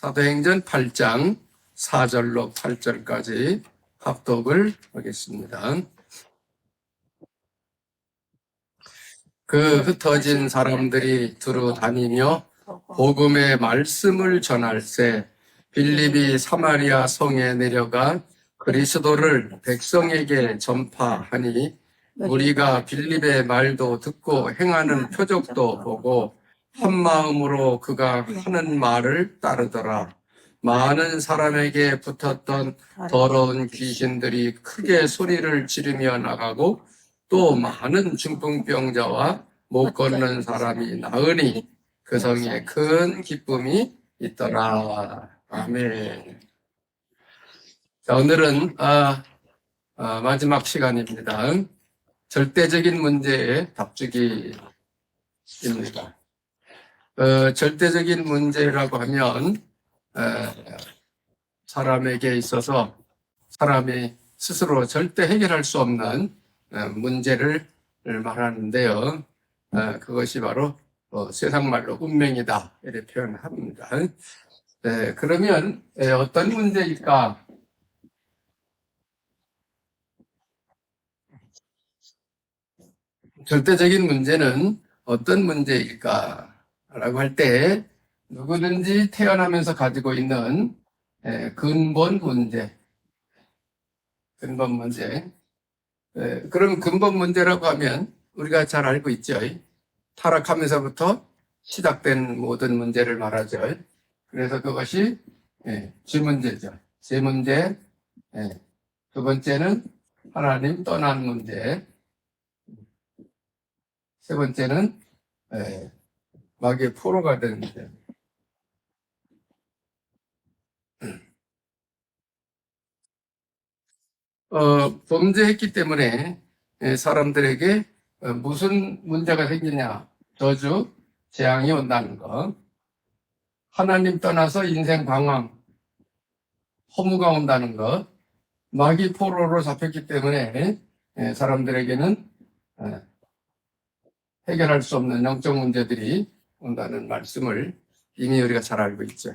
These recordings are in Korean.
사도행전 8장 4절로 8절까지 합독을 하겠습니다. 그 흩어진 사람들이 두루 다니며 복음의 말씀을 전할세 빌립이 사마리아 성에 내려가 그리스도를 백성에게 전파하니 우리가 빌립의 말도 듣고 행하는 표적도 보고 한 마음으로 그가 하는 말을 따르더라. 많은 사람에게 붙었던 더러운 귀신들이 크게 소리를 지르며 나가고 또 많은 중풍병자와 못 걷는 사람이 나으니 그 성에 큰 기쁨이 있더라. 아멘. 자, 오늘은 아, 아, 마지막 시간입니다. 절대적인 문제의 답주기입니다. 어, 절대적인 문제라고 하면 에, 사람에게 있어서 사람이 스스로 절대 해결할 수 없는 어, 문제를 말하는데요. 어, 그것이 바로 어, 세상 말로 운명이다 이렇게 표현합니다. 네, 그러면 에, 어떤 문제일까? 절대적인 문제는 어떤 문제일까 라고 할 때 누구든지 태어나면서 가지고 있는 에, 근본 문제, 근본 문제. 에, 그럼 근본 문제라고 하면 우리가 잘 알고 있죠. 타락하면서부터 시작된 모든 문제를 말하죠. 그래서 그것이 예, 주 문제죠. 제 문제. 예. 두 번째는 하나님 떠난 문제. 세 번째는 예, 마귀의 포로가 된 문제. 어, 범죄했기 때문에 예, 사람들에게 어, 무슨 문제가 생기냐? 저주, 재앙이 온다는 거. 하나님 떠나서 인생 방황, 허무가 온다는 것. 마귀 포로로 잡혔기 때문에 예, 사람들에게는 예, 해결할 수 없는 영적 문제들이 온다는 말씀을 이미 우리가 잘 알고 있죠.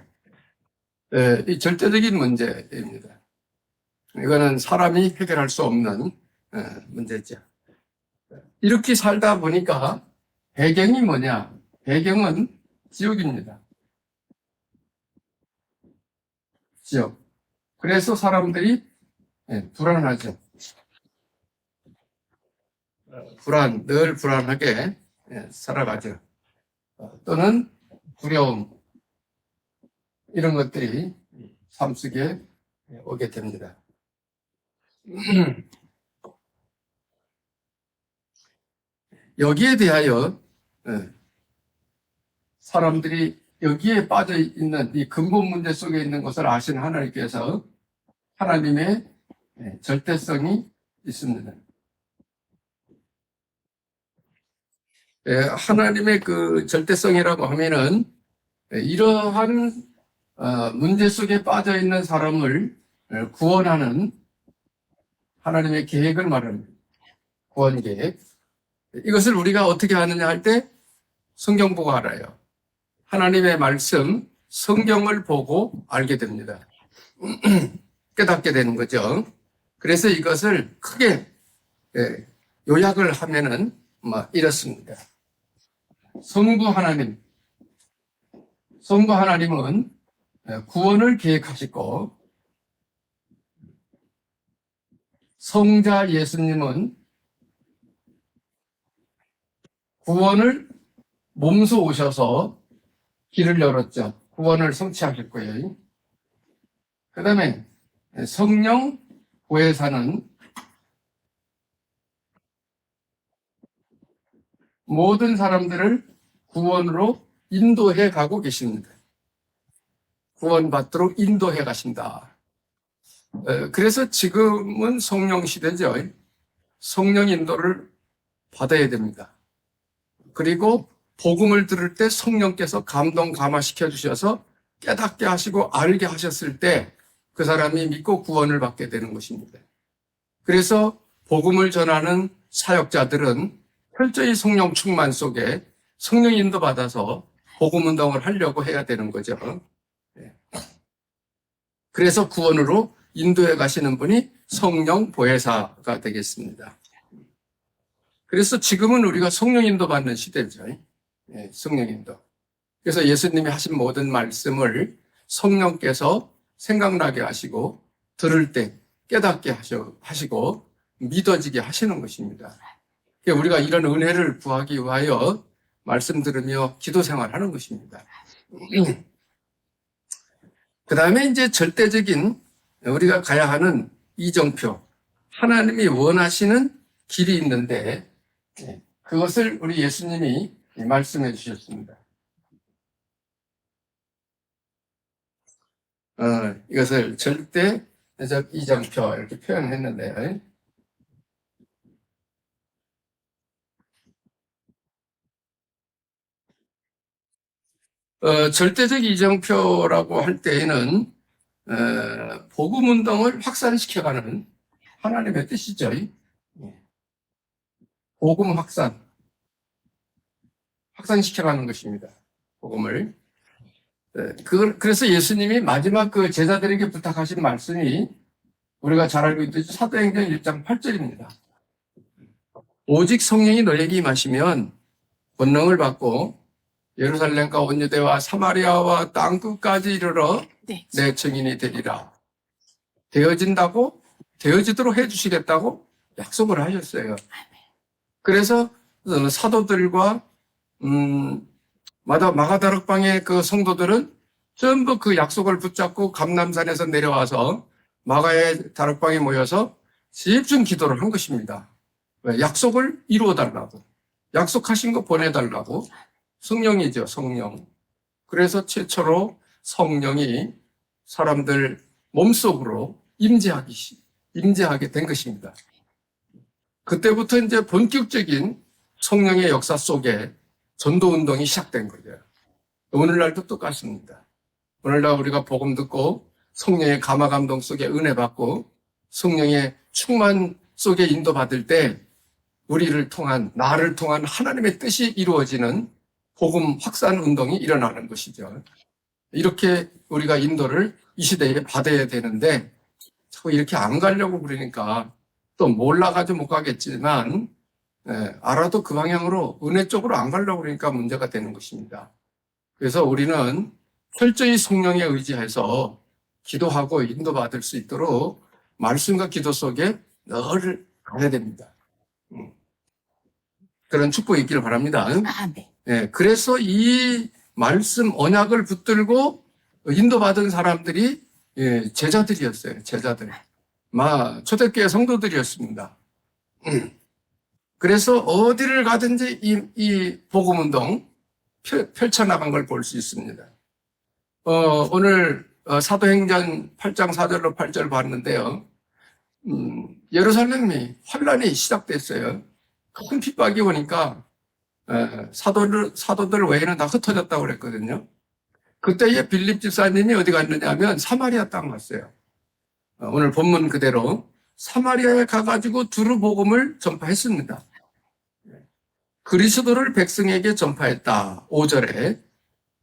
예, 이 절대적인 문제입니다. 이거는 사람이 해결할 수 없는 예, 문제죠. 이렇게 살다 보니까 배경이 뭐냐? 배경은 지옥입니다. 지옥. 그래서 사람들이 예, 불안하죠. 어, 불안, 늘 불안하게 예, 살아가죠. 어, 또는 두려움, 이런 것들이 삶 속에 오게 됩니다. 여기에 대하여 예, 사람들이 여기에 빠져 있는 이 근본 문제 속에 있는 것을 아시는 하나님께서 하나님의 예, 절대성이 있습니다. 하나님의 그 절대성이라고 하면은 예, 이러한 어, 문제 속에 빠져 있는 사람을 예, 구원하는 하나님의 계획을 말합니다. 구원 계획. 이것을 우리가 어떻게 하느냐 할 때 성경 보고 알아요. 하나님의 말씀, 성경을 보고 알게 됩니다. 깨닫게 되는 거죠. 그래서 이것을 크게 예, 요약을 하면은 뭐 이렇습니다. 성부 하나님, 성부 하나님은 예, 구원을 계획하시고 성자 예수님은 구원을 몸소 오셔서 길을 열었죠. 구원을 성취하실 거예요. 그 다음에 성령 보혜사는 모든 사람들을 구원으로 인도해 가고 계십니다. 구원받도록 인도해 가신다. 에, 그래서 지금은 성령 시대죠. 성령 인도를 받아야 됩니다. 그리고 복음을 들을 때 성령께서 감동 감화시켜 주셔서 깨닫게 하시고 알게 하셨을 때 그 사람이 믿고 구원을 받게 되는 것입니다. 그래서 복음을 전하는 사역자들은 철저히 성령 충만 속에 성령 인도 받아서 복음 운동을 하려고 해야 되는 거죠. 네. 그래서 구원으로 인도에 가시는 분이 성령 보혜사가 되겠습니다. 그래서 지금은 우리가 성령 인도 받는 시대죠. 예, 성령 인도. 그래서 예수님이 하신 모든 말씀을 성령께서 생각나게 하시고 들을 때 깨닫게 하시고 믿어지게 하시는 것입니다. 그러니까 우리가 이런 은혜를 구하기 위하여 말씀 들으며 기도 생활하는 것입니다. 그 다음에 이제 절대적인 우리가 가야 하는 이정표. 하나님이 원하시는 길이 있는데 예, 그것을 우리 예수님이 말씀해 주셨습니다. 어, 이것을 절대적 이정표 이렇게 표현했는데 어, 절대적 이정표라고 할 때에는 어, 복음 운동을 확산시켜가는 하나님의 뜻이죠. 예. 복음 확산, 확산시켜가는 것입니다. 복음을. 예, 그, 그래서 예수님이 마지막 그 제자들에게 부탁하신 말씀이 우리가 잘 알고 있듯이 사도행전 1장 8절입니다. 오직 성령이 너에게 임하시면 권능을 받고 예루살렘과 온유대와 사마리아와 땅 끝까지 이르러 네. 내 증인이 되리라. 되어진다고 되어지도록 해주시겠다고 약속을 하셨어요. 그래서 어, 사도들과 음, 마다 마가다락방의 그 성도들은 전부 그 약속을 붙잡고 감남산에서 내려와서 마가의 다락방에 모여서 집중 기도를 한 것입니다. 왜? 약속을 이루어 달라고. 약속하신 거 보내달라고. 성령이죠, 성령. 그래서 최초로 성령이 사람들 몸속으로 임재하기, 시- 임재하게 된 것입니다. 그때부터 이제 본격적인 성령의 역사 속에 전도 운동이 시작된 거죠. 오늘날도 똑같습니다. 오늘날 우리가 복음 듣고 성령의 감화 감동 속에 은혜 받고 성령의 충만 속에 인도받을 때 우리를 통한 나를 통한 하나님의 뜻이 이루어지는 복음 확산 운동이 일어나는 것이죠. 이렇게 우리가 인도를 이 시대에 받아야 되는데 자꾸 이렇게 안 가려고 그러니까 또 몰라가지고 못 가겠지만 예, 알아도 그 방향으로 은혜 쪽으로 안 가려고 그러니까 문제가 되는 것입니다. 그래서 우리는 철저히 성령에 의지해서 기도하고 인도받을 수 있도록 말씀과 기도 속에 늘 가야 됩니다. 음. 그런 축복이 있기를 바랍니다. 아, 네. 예, 그래서 이 말씀 언약을 붙들고 인도받은 사람들이 예, 제자들이었어요. 제자들. 마 초대교회 성도들이었습니다. 음. 그래서 어디를 가든지 이, 이 복음 운동 펼- 펼쳐나간 걸 볼 수 있습니다. 어, 오늘 어, 사도행전 8장 4절로 8절 봤는데요. 음, 예루살렘이 환란이 시작됐어요. 큰 핍박이 오니까 에, 사도들, 사도들 외에는 다 흩어졌다고 그랬거든요. 그때에 빌립 집사님이 어디 갔느냐 하면 사마리아 땅 갔어요. 어, 오늘 본문 그대로 사마리아에 가가지고 두루 복음을 전파했습니다. 그리스도를 백성에게 전파했다. 5절에.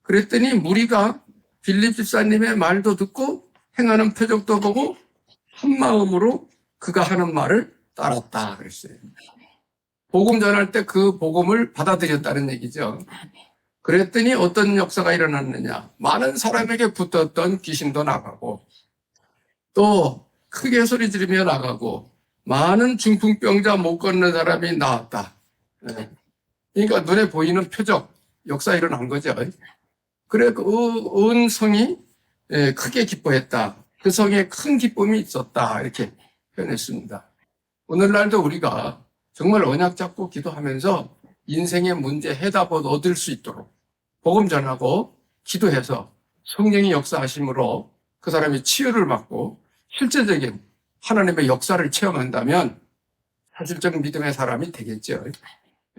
그랬더니 무리가 빌립 집사님의 말도 듣고 행하는 표적도 보고 한 마음으로 그가 하는 말을 따랐다. 그랬어요. 복음 전할 때 그 복음을 받아들였다는 얘기죠. 그랬더니 어떤 역사가 일어났느냐. 많은 사람에게 붙었던 귀신도 나가고, 또 크게 소리 지르며 나가고, 많은 중풍병자 못 걷는 사람이 나왔다. 예. 그러니까 눈에 보이는 표적, 역사 일어난 거죠. 그래, 그온 성이 예, 크게 기뻐했다. 그 성에 큰 기쁨이 있었다. 이렇게 표현했습니다. 오늘날도 우리가 정말 언약 잡고 기도하면서 인생의 문제 해답을 얻을 수 있도록 복음 전하고 기도해서 성령이 역사하심으로 그 사람이 치유를 받고 실제적인 하나님의 역사를 체험한다면 사실적 믿음의 사람이 되겠죠.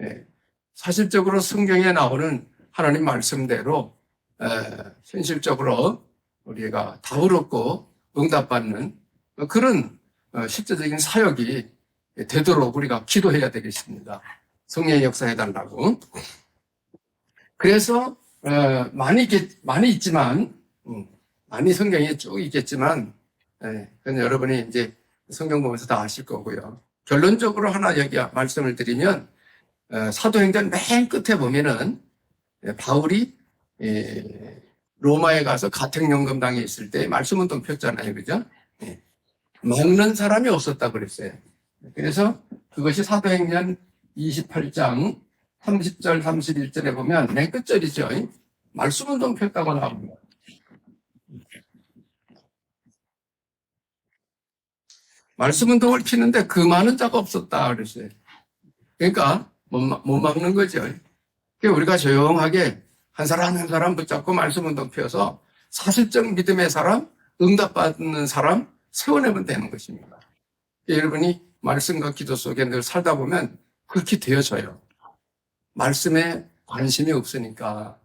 예. 사실적으로 성경에 나오는 하나님 말씀대로 에, 현실적으로 우리가 얻고 응답받는 그런 어, 실제적인 사역이 되도록 우리가 기도해야 되겠습니다. 성령의 역사해달라고. 그래서 어, 많이 많이 있지만 음, 많이 성경에 쭉 있겠지만, 예, 그건 여러분이 이제 성경 보면서 다 아실 거고요. 결론적으로 하나 여기 말씀을 드리면, 어, 사도행전 맨 끝에 보면은, 예, 바울이, 예, 로마에 가서 가택연금당에 있을 때 말씀운동 폈잖아요. 그죠? 예. 먹는 사람이 없었다 그랬어요. 그래서 그것이 사도행전 28장 30절, 31절에 보면 맨 끝절이죠. 말씀운동 폈다고 나옵니다. 말씀운동을 피는데 그 많은 자가 없었다 그랬어요. 그러니까 못, 막는 거죠. 그러니까 우리가 조용하게 한 사람 한 사람 붙잡고 말씀 운동 펴서 사실적 믿음의 사람, 응답받는 사람 세워내면 되는 것입니다. 여러분이 말씀과 기도 속에 늘 살다 보면 그렇게 되어져요. 말씀에 관심이 없으니까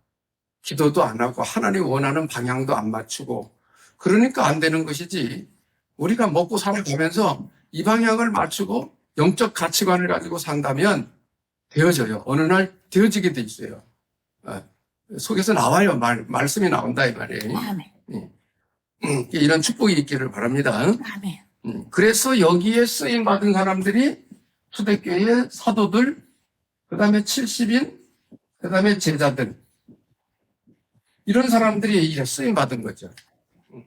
기도도 안 하고 하나님 원하는 방향도 안 맞추고 그러니까 안 되는 것이지 우리가 먹고 살아가면서 이 방향을 맞추고 영적 가치관을 가지고 산다면 되어져요. 어느 날 되어지게 돼 있어요. 아, 속에서 나와요. 말, 말씀이 나온다 이 말이에요. 아멘. 음, 이런 축복이 있기를 바랍니다. 아멘. 음, 그래서 여기에 쓰임 받은 사람들이 초대교회 사도들, 그 다음에 70인, 그 다음에 제자들. 이런 사람들이 이제 쓰임 받은 거죠. 음.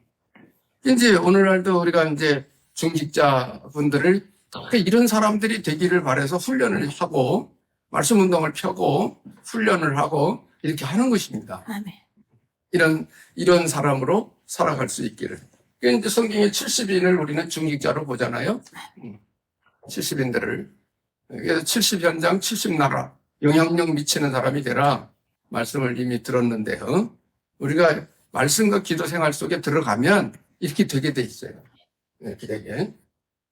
이제 오늘날도 우리가 이제 중직자 분들을 이런 사람들이 되기를 바래서 훈련을 하고, 말씀 운동을 펴고, 훈련을 하고, 이렇게 하는 것입니다. 아멘. 이런, 이런 사람으로 살아갈 수 있기를. 그러니까 성경의 70인을 우리는 중직자로 보잖아요. 70인들을. 그래서 70 현장, 70 나라, 영향력 미치는 사람이 되라. 말씀을 이미 들었는데요. 우리가 말씀과 기도 생활 속에 들어가면 이렇게 되게 돼 있어요. 네, 되게.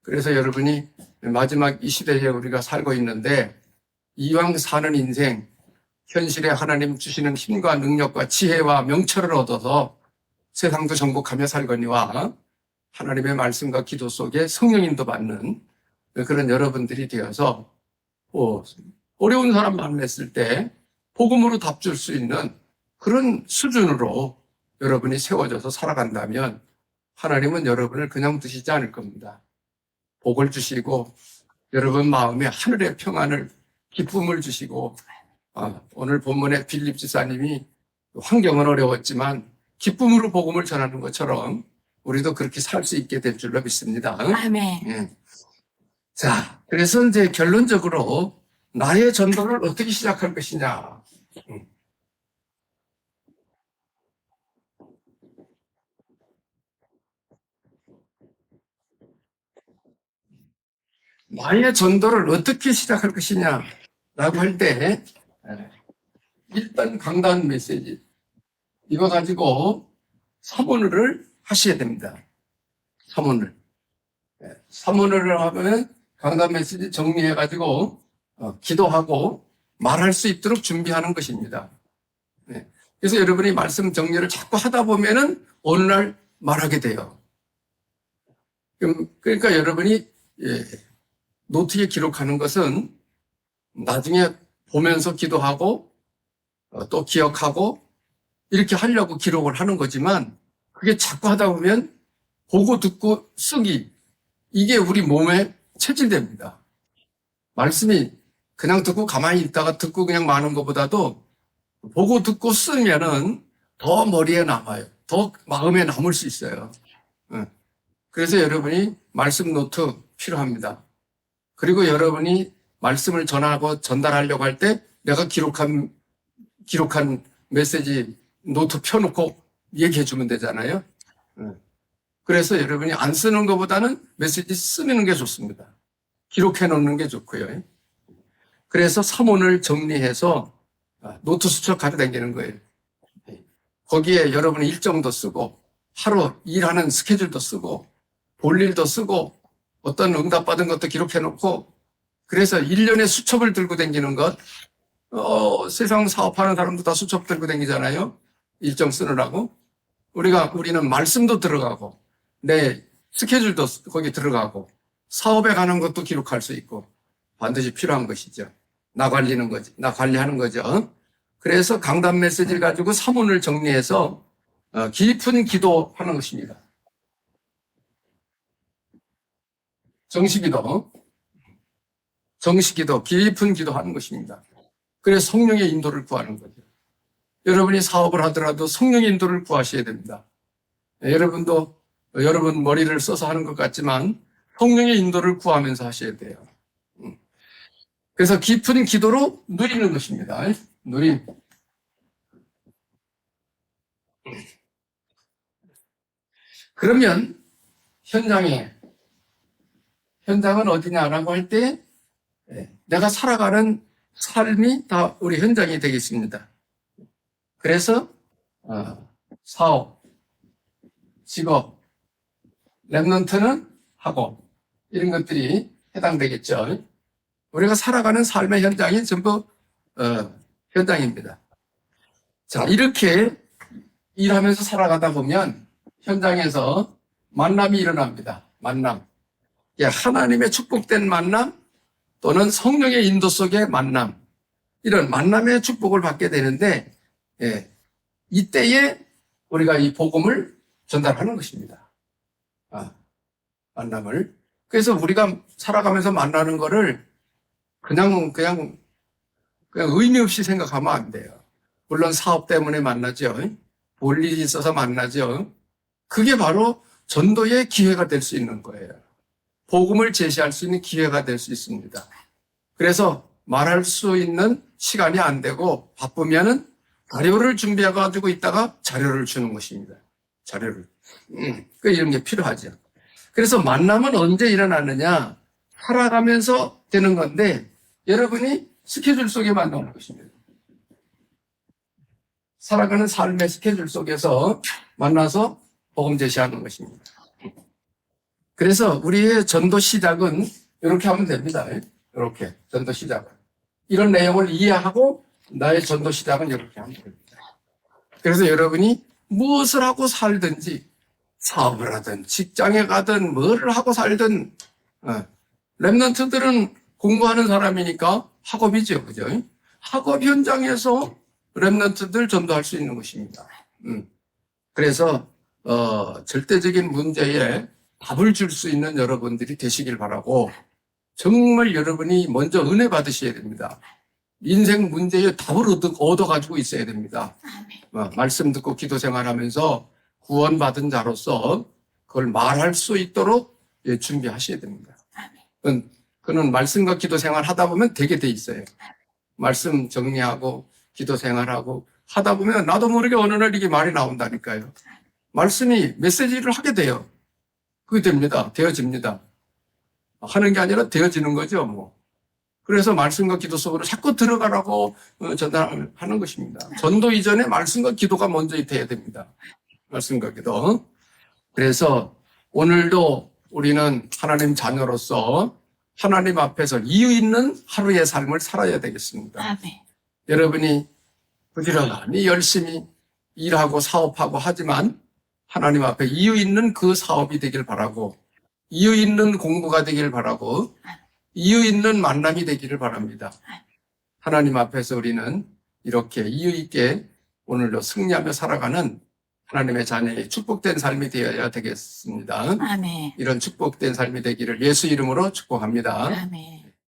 그래서 여러분이 마지막 이 시대에 우리가 살고 있는데 이왕 사는 인생, 현실에 하나님 주시는 힘과 능력과 지혜와 명철을 얻어서 세상도 정복하며 살거니와 하나님의 말씀과 기도 속에 성령 인도 받는 그런 여러분들이 되어서 어, 어려운 사람 만났을 때 복음으로 답 줄 수 있는 그런 수준으로 여러분이 세워져서 살아간다면 하나님은 여러분을 그냥 두시지 않을 겁니다. 복을 주시고 여러분 마음에 하늘의 평안을 기쁨을 주시고 아, 오늘 본문에 빌립 지사님이 환경은 어려웠지만 기쁨으로 복음을 전하는 것처럼 우리도 그렇게 살 수 있게 될 줄로 믿습니다. 아멘. 예. 자, 그래서 이제 결론적으로 나의 전도를 어떻게 시작할 것이냐. 음. 나의 전도를 어떻게 시작할 것이냐 라고 할 때, 예, 일단 강단 메시지. 이거 가지고 사본을 하셔야 됩니다. 사본을. 예, 사문을 하면 강단 메시지 정리해가지고 어, 기도하고 말할 수 있도록 준비하는 것입니다. 네. 그래서 여러분이 말씀 정리를 자꾸 하다 보면은 어느 날 말하게 돼요. 그러니까 여러분이 예, 노트에 기록하는 것은 나중에 보면서 기도하고 어, 또 기억하고 이렇게 하려고 기록을 하는 거지만 그게 자꾸 하다 보면 보고 듣고 쓰기 이게 우리 몸에 체질됩니다. 말씀이 그냥 듣고 가만히 있다가 듣고 그냥 마는 것보다도 보고 듣고 쓰면은 더 머리에 남아요. 더 마음에 남을 수 있어요. 예. 그래서 여러분이 말씀 노트 필요합니다. 그리고 여러분이 말씀을 전하고 전달하려고 할 때 내가 기록한, 기록한 메시지 노트 펴놓고 얘기해 주면 되잖아요. 예. 그래서 여러분이 안 쓰는 것보다는 메시지 쓰는 게 좋습니다. 기록해 놓는 게 좋고요. 그래서 사문을 정리해서 아, 노트 수첩 가져다니는 거예요. 거기에 여러분의 일정도 쓰고 하루 일하는 스케줄도 쓰고 볼 일도 쓰고 어떤 응답 받은 것도 기록해 놓고 그래서 1년에 수첩을 들고 다니는 것 어, 세상 사업하는 사람도 다 수첩 들고 다니잖아요. 일정 쓰느라고. 우리가 우리는 말씀도 들어가고 내 스케줄도 거기 들어가고 사업에 관한 것도 기록할 수 있고 반드시 필요한 것이죠. 나 관리는 거지. 나 관리하는 거죠. 그래서 강단 메시지를 가지고 사문을 정리해서 어, 깊은 기도하는 것입니다. 정식기도, 정식기도, 깊은 기도하는 것입니다. 그래서 성령의 인도를 구하는 거죠. 여러분이 사업을 하더라도 성령의 인도를 구하셔야 됩니다. 네, 여러분도 여러분 머리를 써서 하는 것 같지만 성령의 인도를 구하면서 하셔야 돼요. 음. 그래서 깊은 기도로 누리는 것입니다. 누림. 그러면 현장에 현장은 어디냐라고 할때 예, 내가 살아가는 삶이 다 우리 현장이 되겠습니다. 그래서 어, 사업, 직업, 랩런트는 하고 이런 것들이 해당되겠죠. 우리가 살아가는 삶의 현장이 전부 어, 현장입니다. 자 이렇게 일하면서 살아가다 보면 현장에서 만남이 일어납니다. 만남. 예, 하나님의 축복된 만남 또는 성령의 인도 속의 만남. 이런 만남의 축복을 받게 되는데, 예, 이때에 우리가 이 복음을 전달하는 것입니다. 아, 만남을. 그래서 우리가 살아가면서 만나는 거를 그냥, 그냥, 그냥 의미 없이 생각하면 안 돼요. 물론 사업 때문에 만나죠. 볼 일이 있어서 만나죠. 그게 바로 전도의 기회가 될 수 있는 거예요. 복음을 제시할 수 있는 기회가 될 수 있습니다. 그래서 말할 수 있는 시간이 안 되고 바쁘면은 자료를 준비해 가지고 있다가 자료를 주는 것입니다. 자료를. 음, 그 이런 게 필요하죠. 그래서 만남은 언제 일어나느냐? 살아가면서 되는 건데 여러분이 스케줄 속에 만나는 것입니다. 살아가는 삶의 스케줄 속에서 만나서 복음 제시하는 것입니다. 그래서 우리의 전도 시작은 이렇게 하면 됩니다. 이렇게 전도 시작은 이런 내용을 이해하고 나의 전도 시작은 이렇게 하면 됩니다. 그래서 여러분이 무엇을 하고 살든지 사업을 하든 직장에 가든 뭐를 하고 살든 어, 랩런트들은 공부하는 사람이니까 학업이죠, 그죠? 학업 현장에서 랩런트들 전도할 수 있는 것입니다. 음. 그래서 어, 절대적인 문제에 답을 줄 수 있는 여러분들이 되시길 바라고 정말 여러분이 먼저 은혜 받으셔야 됩니다. 인생 문제에 답을 얻어, 얻어 가지고 있어야 됩니다. 어, 말씀 듣고 기도 생활하면서 구원받은 자로서 그걸 말할 수 있도록 예, 준비하셔야 됩니다. 그건, 그는 말씀과 기도 생활 하다 보면 되게 돼 있어요. 말씀 정리하고 기도 생활하고 하다 보면 나도 모르게 어느 날 이게 말이 나온다니까요. 말씀이 메시지를 하게 돼요. 그게 됩니다. 되어집니다. 하는 게 아니라 되어지는 거죠, 뭐. 그래서 말씀과 기도 속으로 자꾸 들어가라고 어, 전달하는 것입니다. 전도 이전에 말씀과 기도가 먼저 돼야 됩니다. 말씀과 기도. 그래서 오늘도 우리는 하나님 자녀로서 하나님 앞에서 이유 있는 하루의 삶을 살아야 되겠습니다. 아멘. 여러분이 부지런히 열심히 일하고 사업하고 하지만 하나님 앞에 이유 있는 그 사업이 되길 바라고 이유 있는 공부가 되길 바라고 이유 있는 만남이 되기를 바랍니다. 하나님 앞에서 우리는 이렇게 이유 있게 오늘도 승리하며 살아가는 하나님의 자녀의 축복된 삶이 되어야 되겠습니다. 아멘. 이런 축복된 삶이 되기를 예수 이름으로 축복합니다. 아멘.